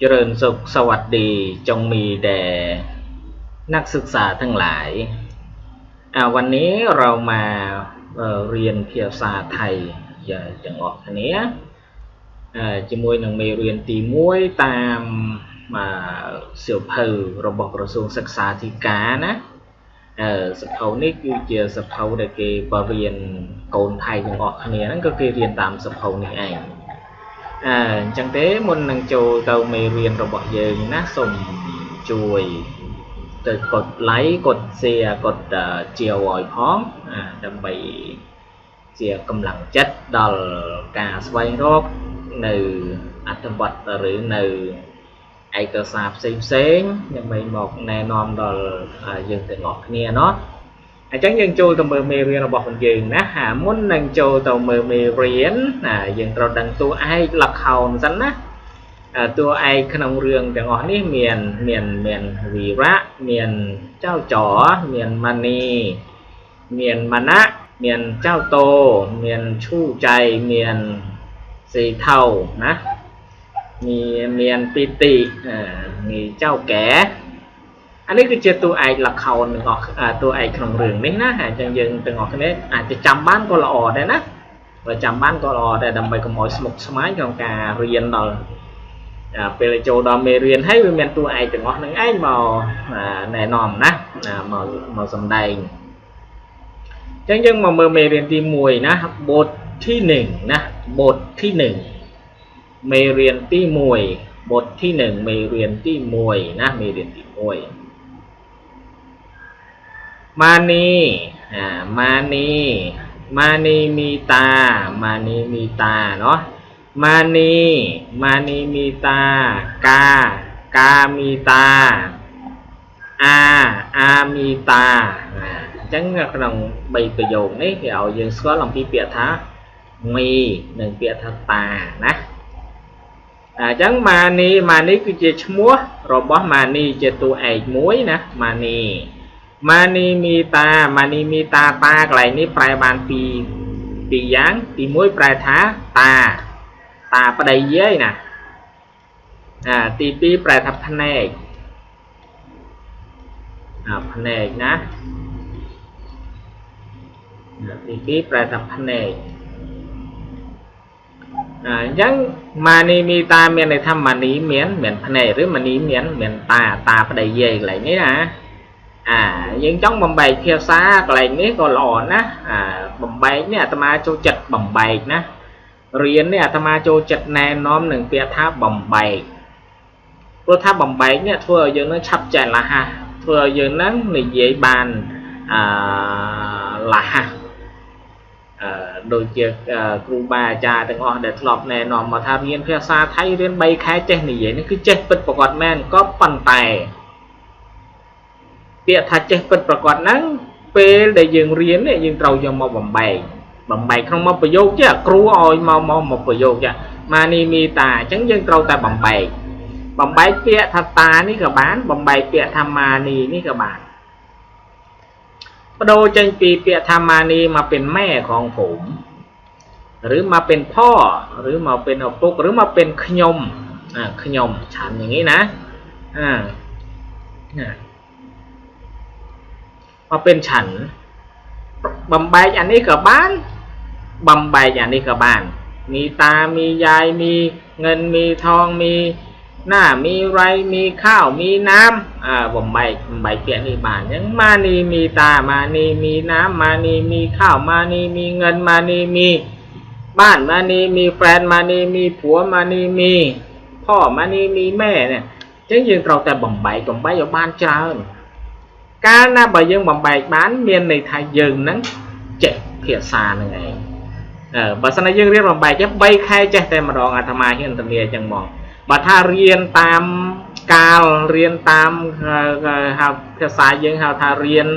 เจริญสุขสวัสดีจงมีแด่นักศึกษาทั้งหลายอ่าวันนี้เรามาเอ่อเรียนภาษาไทยอย่างទាំងអស់គ្នាអឺជាមួយនឹងមេរៀនទី1តាមសៀវភៅរបស់ក្រសួងសិក្សាធិការណាអឺសភៅនេះគឺជាសភៅដែលគេបរៀនកូនថៃទាំងអស់គ្នាហ្នឹងក៏គេរៀនតាមសភៅនេះឯង អឺអញ្ចឹងទេមុននឹងចូលទៅមេរៀនរបស់យើងណាសូមជួយទៅកด like កด share កดជាវឲ្យផងដើម្បីជាកម្លាំងចិត្តដល់ការស្វែងរកនៅអត្ថបទឬនៅឯកសារផ្សេងផ្សេងដើម្បីមកណែនាំដល់យើងទាំងអស់គ្នាเนาะ អញ្ចឹងយើងចូលទៅមើលមេរៀនរបស់យើងណាហាមុននឹងចូលទៅមើលមេរៀនណាយើងត្រូវដឹងតួឯកលក្ខោនសិនណាតួឯកក្នុងរឿងទាំងអស់នេះមានមានមានវីរៈមានចៅចរមានម៉ានីមានម៉ាណៈមានចៅតោមានឈូចៃមានសេថៅណាមានមានពីតិមានចៅកែ អានេះគឺជាតួឯកលខោនទាំងអស់តួឯកក្នុងរឿងនេះណាអញ្ចឹងយើងទាំងអស់គ្នាអាចจะចាំបានក៏ល្អដែរណាបើចាំបានក៏ល្អដែរដើម្បីកុំឲ្យស្មុគស្មាញក្នុងការរៀនដល់ពេលចូលដល់មេរៀនហើយវាមានតួឯកទាំងអស់ហ្នឹងឯងមកណែនាំណាមកមកសំដែងអញ្ចឹងយើងមកមើលមេរៀនទី1ណាបទទី1ណាបទទី1មេរៀនទី1បទទី1មេរៀនទី1ណាមេរៀនទី1 ម៉ានីអាម៉ានីម៉ានីមីតាម៉ានីមីតាเนาะម៉ានីម៉ានីមីតាកាកាមីតាអាអាមីតាអញ្ចឹងក្នុង3ប្រយោគនេះគេឲ្យយើងស្គាល់អំពីពាក្យថាមីនិងពាក្យថាតាណាអញ្ចឹងម៉ានីម៉ានីគឺជាឈ្មោះរបស់ម៉ានីជាតួឯកមួយណាម៉ានី ម៉ានីមីតាម៉ានីមីតាតាកន្លែងនេះប្រែបានពីពីរយ៉ាងទី1ប្រែថាតាតាប្តីយាយណាអាទី2ប្រែថាភ្នែកអាភ្នែកណាទី2ប្រែថាភ្នែកអញ្ចឹងម៉ានីមីតាមានន័យថាម៉ានីមានមានភ្នែកឬម៉ានីមានមានតាតាប្តីយាយកន្លែងនេះណា អាយើងចង់បំបែកភាសាកន្លែងនេះក៏ល្អណាអាបំបែកនេះអាត្មាចូលចិត្តបំបែកណារៀននេះអាត្មាចូលចិត្តណែនាំនឹងពាក្យថាបំបែកព្រោះថាបំបែកនេះធ្វើឲ្យយើងនឹងឆាប់ចេះលះធ្វើឲ្យយើងនឹងនិយាយបានអឺលះអឺដូចជាគ្រូបាអាចារ្យទាំងអស់ដែលធ្លាប់ណែនាំមកថារៀនភាសាថៃរៀន3ខែចេះនិយាយនេះគឺចេះពិតប្រកបមែនក៏ប៉ុន្តែ ពាក្យថាចេះពិតប្រកបហ្នឹងពេលដែលយើងរៀនយើងត្រូវយកមកបំបែកបំបែកក្នុងមកប្រយោគចេះគ្រូឲ្យមកមកមកប្រយោគចេះម៉ានីមីតាអញ្ចឹងយើងត្រូវតែបំបែកបំបែកពាក្យថាតានេះក៏បានបំបែកពាក្យថាម៉ានីនេះក៏បានបដូរចេញពីពាក្យថាម៉ានីមកเป็นแม่ของผมឬមកเป็นพ่อឬមកเป็นឪពុកឬមកเป็นខ្ញុំខ្ញុំឆានយ៉ាងนี้ណាអា มาเป็นฉันบำใบอันนี้กับบ้านบำใบอันนี้กับบ้าน มีตา มียาย มีเงิน มีทอง มีหน้า มีไร มีข้าว มีน้ำอ่าบำใบใบเกี่ยนี่บ้าน ยังมานีมีตา มานีมีน้ำ มานีมีข้าว มานีมีเงิน มานีมีบ้าน มานีมีแฟน มานีมีผัว มานีมี พ่อ มานีมีแม่เนี่ยจึงยิงเราแต่บำใบบ่ำใบอยู่บ้านเจ้า កាលណាបើយើងបំបែកបាន មានន័យថាយើងនឹងចេះភាសានឹងឯងអឺបើសិនជាយើងរៀនបំបែកចេះ3ខែចេះតែម្ដងអាត្មាហ៊ានធានាអញ្ចឹងហ្មងបើថារៀនតាមកាលរៀនតាមហៅភាសាយើងហៅថារៀន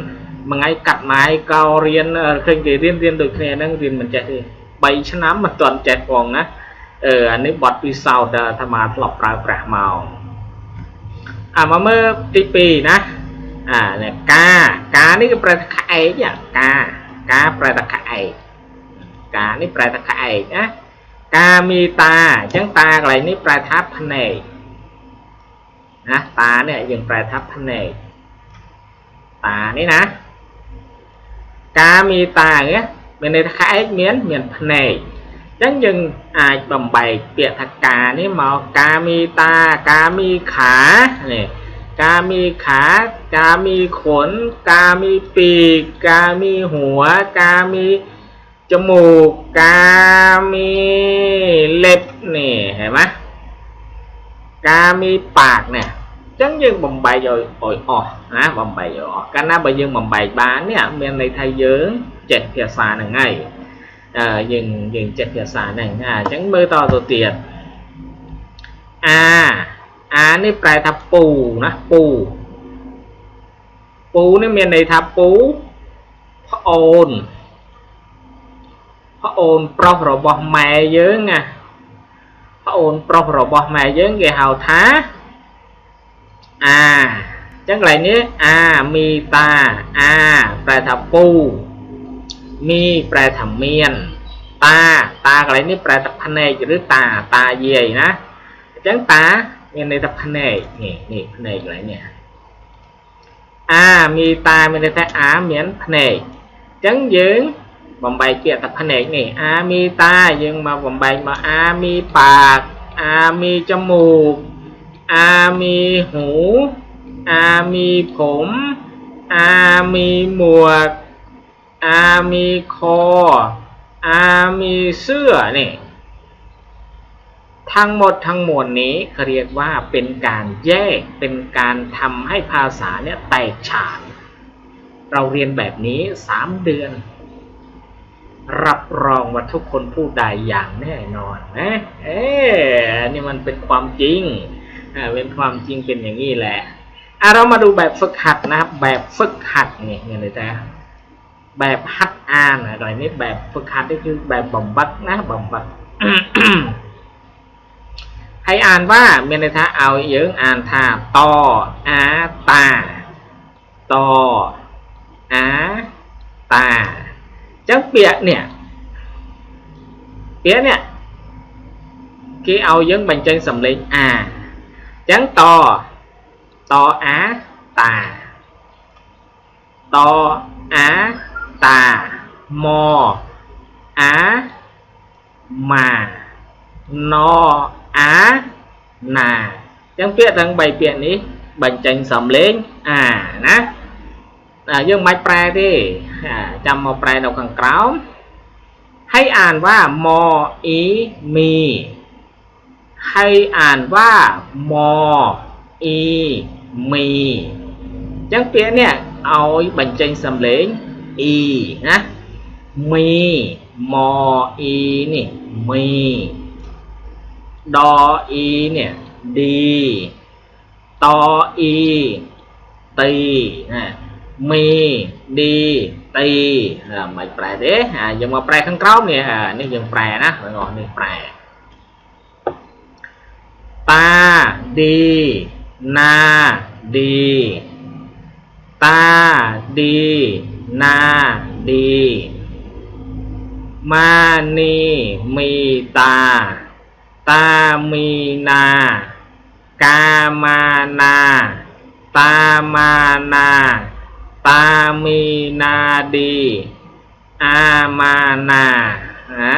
មួយថ្ងៃកាត់ម៉ាយកោរៀនឃើញគេរៀនរៀនដូចគ្នាហ្នឹងរៀនមិនចេះទេ3ឆ្នាំមិនទាន់ចេះផងណាអឺអានេះបទពិសោធន៍ដែលអាត្មាធ្លាប់ប្រើប្រាស់មកអាមកមើលទី2ណា អានេះកាកានេះគឺប្រែថាក្អែកកាកាប្រែថាក្អែកកានេះប្រែថាក្អែកណាកាមីតាអញ្ចឹងតាកន្លែងនេះប្រែថាភ្នែកណាតានេះយើងប្រែថាភ្នែកតានេះណាកាមីតាហ្នឹងមានន័យថាក្អែកមានមានភ្នែកអញ្ចឹងយើងអាចបំបែកពាក្យថាកានេះមកកាមីតាកាមីខានេះ ការมีขาការมีขนការมีปีกការมีหัวការมีจมูกការมีเล็บนี่เห็นไหมការมีปากเนี่ยចឹងយើងបំបែកឲ្យឲ្យអស់ណាបំបែកឲ្យអស់កាលណាបើយើងបំបែកបាននេះមានន័យថាយើងចេះភាសាហ្នឹងហើយអឺយើងយើងចេះភាសាហ្នឹងអាអញ្ចឹងមើលតទៅទៀតអា អានេះប្រែថាពូណាពូពូនេះមានន័យថាពូប្អូនប្អូនប្រុសរបស់ម៉ែយើងណាប្អូនប្រុសរបស់ម៉ែយើងគេហៅថាអាអញ្ចឹងកន្លែងនេះអាមីតាអាប្រែថាពូមីប្រែថាមានតាតាកន្លែងនេះប្រែថាភ្នែកឬតាតាយាយណាអញ្ចឹងតា មានន័យថាភ្នែកនេះនេះភ្នែកកន្លែងនេះអាមីតាមានន័យថាអាមានភ្នែកអញ្ចឹងយើងបំបែកពាក្យថាភ្នែកនេះអាមីតាយើងមកបំបែកមកអាមីปากអាមីจมูกอามีหู อามีผม อามีหมวก อามีคอ อามีเสื้อนี่ ทั้งหมดทั้งมวลนี้เรียกว่าเป็นการแยกเป็นการทำให้ภาษาเนี่ยแตกฉาน เราเรียนแบบนี้สามเดือน รับรองว่าทุกคนพูดได้อย่างแน่นอนนะเอ๊นี่มันเป็นความจริงเป็นความจริงเป็นอย่างนี้แหละอะเรามาดูแบบฝึกหัดนะครับ แบบฝึกหัดเนี่เห็นไหมจ๊ะแบบหัดอ่านอะไรนี้แบบฝึกหัดนี่คือแบบบ่มบักนะบ่มบัก ให้อ่านว่าเมียนท่าเอาเยอะอ่านท่าตออาตาตออาตาจังเปียเนี่ยเปียเนี่ยគេឲ្យយើងបញ្ចេញសំឡេងអាចឹងតតអាតាតអាតាមអាម៉ាណ អាណាអញ្ចឹងពាក្យទាំង3ពាក្យនេះបញ្ចេញសំឡេងអាណាយើងមិនបាច់ប្រែទេចាំមកប្រែនៅខាងក្រោមហើយអានថាម៉អ៊ីមីហើយអានថាម៉អ៊ីមីអញ្ចឹងពាក្យនេះឲ្យបញ្ចេញសំឡេងអ៊ីណាមីម៉អ៊ីនេះមី ดออีเนี่ยดีตออีตีนะมีดีตีไม่แปลเด้ยังมาแปลข้างกล้องเนี่ยนี่ยังแปลนะงอนี่แปลตาดีนาดีตาดีนาดี มานีมีตา តាមីណា កាមាណា តាមាណា តាមីណាឌីអាមាណាអា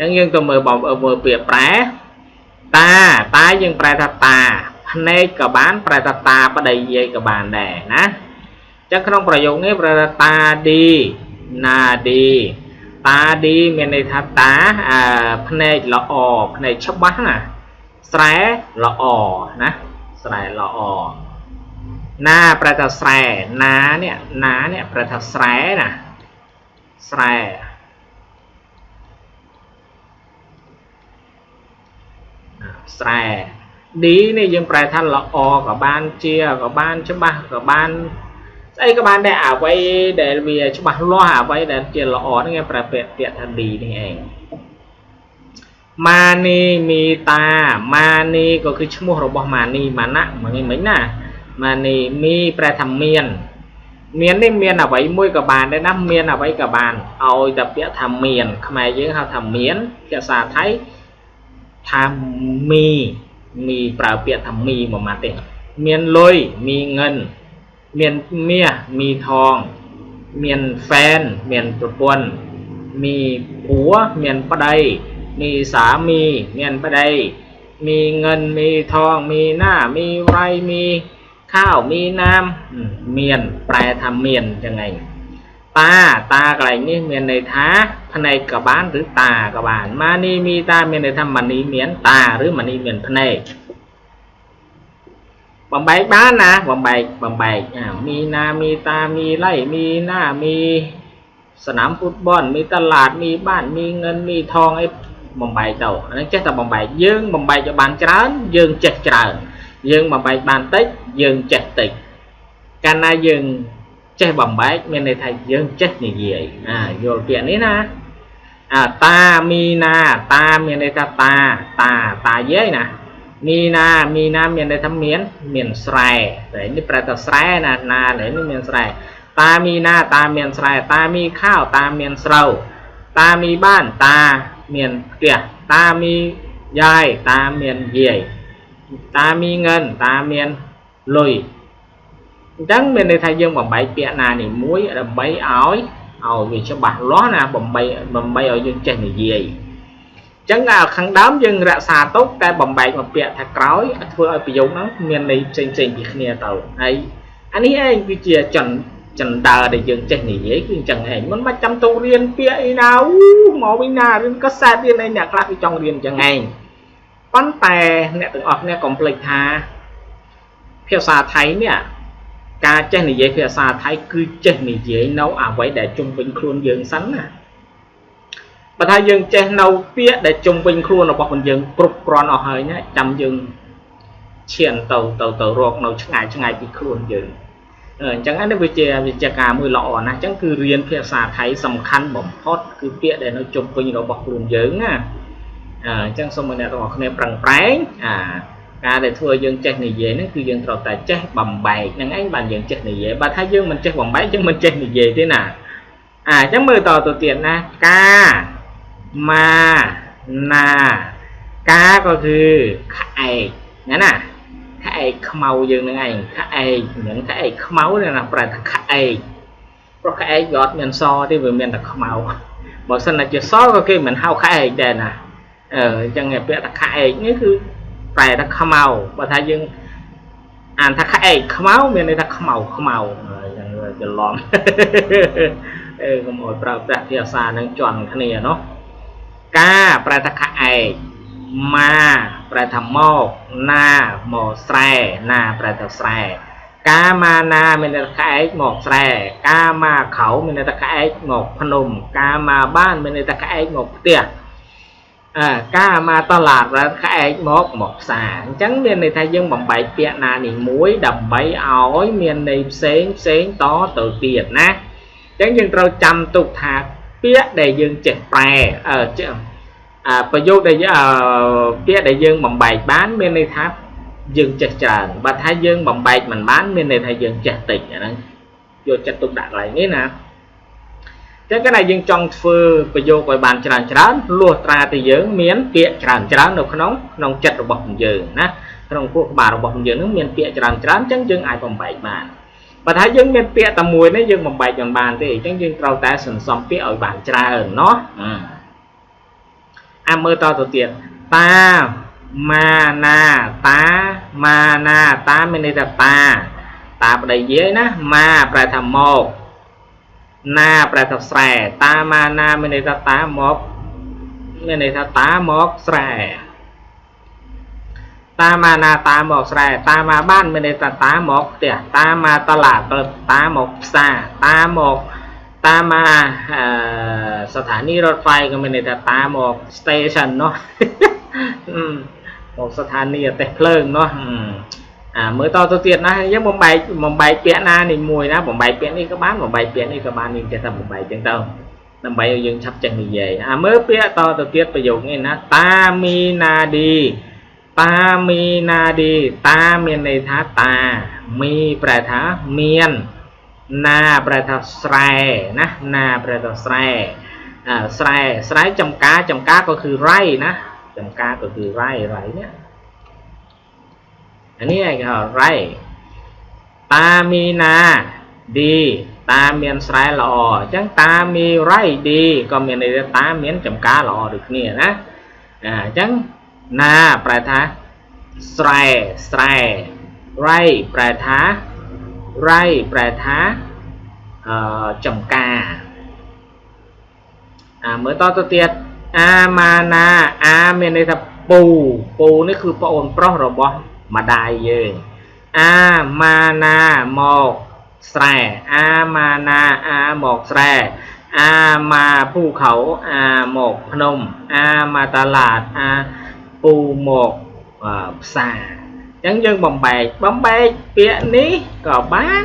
អញ្ចឹងយើងទៅមើលបងប្អូនមើលពាក្យប្រែតាតាយើងប្រែថាតាភ្នែកក៏បាន ប្រែថាតាប្តីយាយក៏បានដែរណាអញ្ចឹងក្នុងប្រយោគនេះប្រែថាតាឌីណាឌី តាឌីមានន័យថាតាអឺភ្នែកល្អភ្នែកច្បាស់ណាស្រែល្អណាស្រែល្អណាប្រែថាស្រែណានេះណានេះប្រែថាស្រែណាស្រែស្រែ D នេះយើងប្រែថាល្អក៏បានជាក៏បានច្បាស់ក៏បាន ស្អីក៏បានដែរអ្វីដែលវាច្បាស់លាស់អ្វីដែលជាល្អហ្នឹងគេប្រែពាក្យពាក្យថា D នេះឯងម៉ានីមីតាម៉ានីក៏គឺឈ្មោះរបស់ម៉ានីម៉ាណៈមិញមិញណាម៉ានីមីប្រែថាមានមាននេះមានអ្វីមួយក៏បានដែរណាមានអ្វីក៏បានឲ្យតែពាក្យថាមាន ខ្មែរយើងហៅថាមានភាសាថៃថាមីមីប្រើពាក្យថាមីមួយម៉ាត់ទេមានលុយมี เมียนเมียมีทอง เมียนแฟน เมียนประวนมีผัว เมียนประไดมีสามี เมียนประไดมีเงินมีทอง มีหน้ามีไรมีข้าวมีน้ำเมียนแปลทำเมียนยังไง ตาตาอะไรนี่เมียนในท้าภายในกับบ้านหรือตากับบาน มานีมีตาเมียนในทำมันนีเมียนตาหรือมันนีเมียนภายใน បំបែកបានណាបំបែកបំបែកมีนามีตามีไร่มีหน้ามีสนามฟุตบอลมีตลาดมีบ้านมีเงินมีทองអីបំបែកទៅអានេះចេះតែបំបែកយើងបំបែកឲ្យបានច្រើនយើងចេះច្រើនយើងបំបែកបានតិចយើងចេះតិចកាលណាយើងចេះបំបែកមានន័យថាយើងចេះនិយាយអាយល់ពាក្យនេះណាអាតាមីណាតាមានន័យថាតាតាតាយាយណា មីណាមីណាមានន័យថាមានមានស្រែតែនេះប្រែថាស្រែណាណានេះមានស្រែតាមីណាតាមានស្រែតាមីខាវតាមានស្រូវតាមីបានតាមានផ្ទះតាមីយាយតាមានយាយតាមីងិនតាមានលុយអញ្ចឹងមានន័យថាយើងបំបីពាក្យណានេះមួយដើម្បីឲ្យឲ្យវាច្បាស់លាស់ណាបំបីបំបីឲ្យយើងចេះនិយាយ ចឹងខាងដើមយើងរក្សាទុកតែបំបែកមកពាក្យថាក្រោយធ្វើឲ្យប្រយោគហ្នឹងមានន័យផ្សេងផ្សេងពីគ្នាទៅហើយអានេះឯងគឺជាចន្ទចន្ទើដែលយើងចេះនិយាយគឺអញ្ចឹងឯងមិនបាច់ចាំទៅរៀនពាក្យអីណាអូមកវិញណារៀនកសែតរៀនអីអ្នកខ្លះគឺចង់រៀនអញ្ចឹងឯងប៉ុន្តែអ្នកទាំងអស់គ្នាកុំភ្លេចថាភាសាថៃនេះការចេះនិយាយភាសាថៃគឺចេះនិយាយនៅអ្វីដែលជុំវិញខ្លួនយើងសិនណា បើថាយើងចេះនៅពាក្យដែលជុំវិញខ្លួនរបស់យើងគ្រប់គ្រាន់អស់ហើយណាចាំយើងឈានទៅទៅទៅរកនៅឆ្ងាយឆ្ងាយពីខ្លួនយើងអញ្ចឹងនេះវាជាវិជ្ជាការមួយល្អណាស់អញ្ចឹងគឺរៀនភាសាថៃសំខាន់បំផុតគឺពាក្យដែលនៅជុំវិញរបស់ខ្លួនយើងណាអញ្ចឹងសូមអ្នកទាំងអស់គ្នាប្រឹងប្រែងអាការដែលធ្វើយើងចេះនិយាយហ្នឹងគឺយើងត្រូវតែចេះបំបែកហ្នឹងឯងបានយើងចេះនិយាយបើថាយើងមិនចេះបំបែកយើងមិនចេះនិយាយទេណាអាអញ្ចឹងមើលតទៅទៀតណាកា มาណាកាក៏គឺក្អែកណាណាក្អែកខ្មៅយើងនឹងឯងក្អែកហ្នឹងក្អែកខ្មៅណាប្រែថាក្អែកព្រោះក្អែកវាអត់មានសទេវាមានតែខ្មៅបើសិនតែជាសក៏គេមិនហៅក្អែកដែរណាអឺអញ្ចឹងពាក្យថាក្អែកនេះគឺប្រែថាខ្មៅបើថាយើងអានថាក្អែកខ្មៅមានន័យថាខ្មៅខ្មៅហើយហ្នឹងច្រឡំអឺកុំអោយប្រើប្រាស់ភាសានឹងជន់គ្នាណោះ កាប្រែថាក្អែកម៉ាប្រែថាមកណាមកស្រែណាប្រែថាស្រែកាមាណាមានន័យថាក្អែកមកស្រែកាមាខៅមានន័យថាក្អែកមកភ្នំកាមាបានមានន័យថាក្អែកមកផ្ទះអើកាមាតឡាតក្អែកមកមកផ្សារអញ្ចឹងមានន័យថាយើងបំបែកពាក្យណានេះមួយដើម្បីឲ្យមានន័យផ្សេងផ្សេងតទៅទៀតណាអញ្ចឹងយើងត្រូវចាំទុកថា ពាក្យដែលយើងចេះប្រែអឺប្រយោគដែលពាក្យដែលយើងបំបែកបានមានន័យថាយើងចេះច្រើនបើថាយើងបំបែកមិនបានមានន័យថាយើងចេះតិចអាហ្នឹងយកចិត្តទុកដាក់កន្លែងនេះណាចឹងកាលណាយើងចង់ធ្វើប្រយោគឲ្យបានច្រើនច្រើនលួសត្រាទៅយើងមានពាក្យច្រើនច្រើននៅក្នុងក្នុងចិត្តរបស់យើងណាក្នុងពួកក្បាលរបស់យើងនឹងមានពាក្យច្រើនច្រើនចឹងយើងអាចបំបែកបាន បើថាយើងមានពាក្យតែមួយនេះយើងបំបែកមិនបានទេអញ្ចឹងយើងត្រូវតែសន្សំពាក្យឲ្យបានច្រើនណោះអាមើលតទៅទៀតតាម៉ាណាតាម៉ាណាតាមានន័យថាតាតាប្តីយាយណាម៉ាប្រែថាមកណាប្រែថាស្រែតាម៉ាណាមានន័យថាតាមកមានន័យថាតាមកស្រែ តាម៉ាណាតាមកស្រែតាម៉ាបានមានន័យថាតាមកផ្ទះតាម៉ាតឡាតាមកផ្សារតាមកតាមមកស្ថានីយ៍រថไฟក៏មានន័យថាតាមមក station នោះមកស្ថានីយ៍អទេសភ្លើងនោះអាមើលតទៅទៀតណាយើងបំបែកបំបែកពាក្យណានេះមួយណាបំបែកពាក្យនេះក៏បានបំបែកពាក្យនេះក៏បានយើងចេះថាបំបែកចឹងទៅដើម្បីឲ្យយើងឆាប់ចេះនិយាយអាមើលពាក្យតទៅទៀតប្រយោគនេះណាតាមីណាឌី តាមីណាឌីតាមានន័យថាតាមីប្រែថាមានណាប្រែថាស្រែណាណាប្រែថាស្រែស្រែស្រែចំការចំការក៏គឺរៃណាចំការក៏គឺរៃរៃនេះអានេះគេហៅ right តាមីណាឌីតាមានស្រែល្អអញ្ចឹងតាមី right ឌីក៏មានន័យថាតាមានចំការល្អដូចគ្នាណាអញ្ចឹង หน้าแปลทะสไลสไลไรแปลทะไรแปลทะจังกาเมื่อตอตัวเตียดอามานาอาเมนในทับปู ปูนี่คือพระองค์พระรบมาได้เยอามานาหมอกแสรอามานาอาหมอกแสรอามาภูเขาอาหมอกพนมอามาตลาดอา ពូមកផ្សារអញ្ចឹងយើងបំបែកបំបែកពាក្យនេះក៏បាន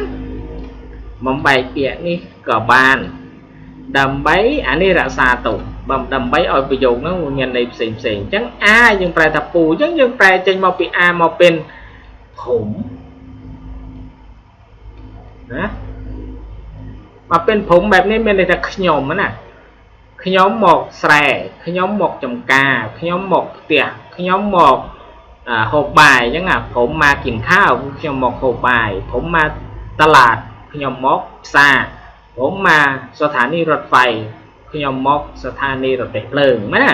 បំបែកពាក្យនេះក៏បានដើម្បីអានេះរក្សាទុកបំដើម្បីឲ្យប្រយោគហ្នឹងមានន័យផ្សេងផ្សេងអញ្ចឹងអាយើងប្រែថាពូអញ្ចឹងយើងប្រែចេញមកពីអាមកเป็นผมណាមកเป็นผมបែបនេះមានន័យថាខ្ញុំណាខ្ញុំមកស្រែខ្ញុំមកចំការខ្ញុំមកផ្ទះ ខ្ញុំមកហូបបាយអញ្ចឹងអាผมមកกินข้าวខ្ញុំមកហូបបាយผมមកតឡាតខ្ញុំមកផ្សារผมមកស្ថានីយ៍រថไฟខ្ញុំមកស្ថានីយ៍រទេះភ្លើងណា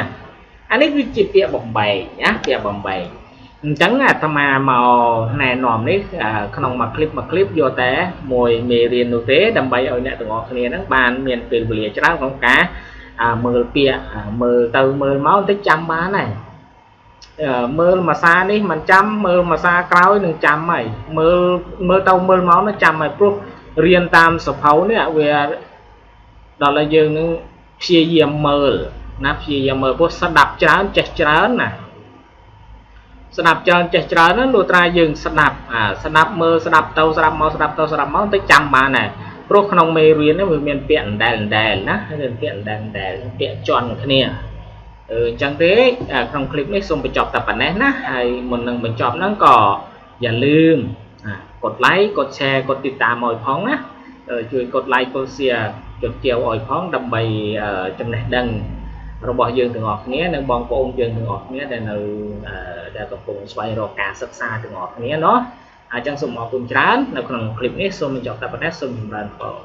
អានេះគឺជាពាក្យបំបែកណាពាក្យបំបែកអញ្ចឹងអាត្មាមកណែនាំនេះក្នុងមួយคลิปមួយคลิปយកតែមួយមេរៀននោះទេដើម្បីឲ្យអ្នកទាំងអស់គ្នាហ្នឹងបានមានពេលវេលាច្រើនក្នុងការមើលពាក្យមើលទៅមើលមកបន្តិចចាំបានហើយ មើលមួយសានេះមិនចាំមើលមួយសាក្រោយនឹងចាំហើយមើលមើលទៅមើលមកនោះចាំហើយព្រោះរៀនតាមសភៅនេះវាដល់ឲ្យយើងនឹងព្យាយាមមើលណាព្យាយាមមើលព្រោះស្ដាប់ច្រើនចេះច្រើនណាស្ដាប់ច្រើនចេះច្រើនណាលុះត្រាយើងស្ដាប់អាស្ដាប់មើលស្ដាប់ទៅស្ដាប់មកស្ដាប់ទៅស្ដាប់មកទៅចាំបានដែរព្រោះក្នុងមេរៀននេះវាមានពាក្យអណ្ដែលអណ្ដែលណាមានពាក្យអណ្ដែលអណ្ដែលពាក្យជន់គ្នា អឺអញ្ចឹងទេក្នុងคลิปនេះសូមបញ្ចប់តែប៉ុណ្ណេះណាហើយមុននឹងបញ្ចប់ហ្នឹងក៏อย่าลืมកด like កด share កดติดตามឲ្យផងណាជួយកด like កด share ចុចជាវឲ្យផងដើម្បីចំណេះដឹងរបស់យើងទាំងអស់គ្នានិងបងប្អូនយើងទាំងអស់គ្នាដែលនៅដែលកំពុងស្វែងរកការសិក្សាទាំងអស់គ្នាเนาะអញ្ចឹងសូមអរគុណច្រើននៅក្នុងคลิปនេះសូមបញ្ចប់តែប៉ុណ្ណេះសូមចម្រើនពរ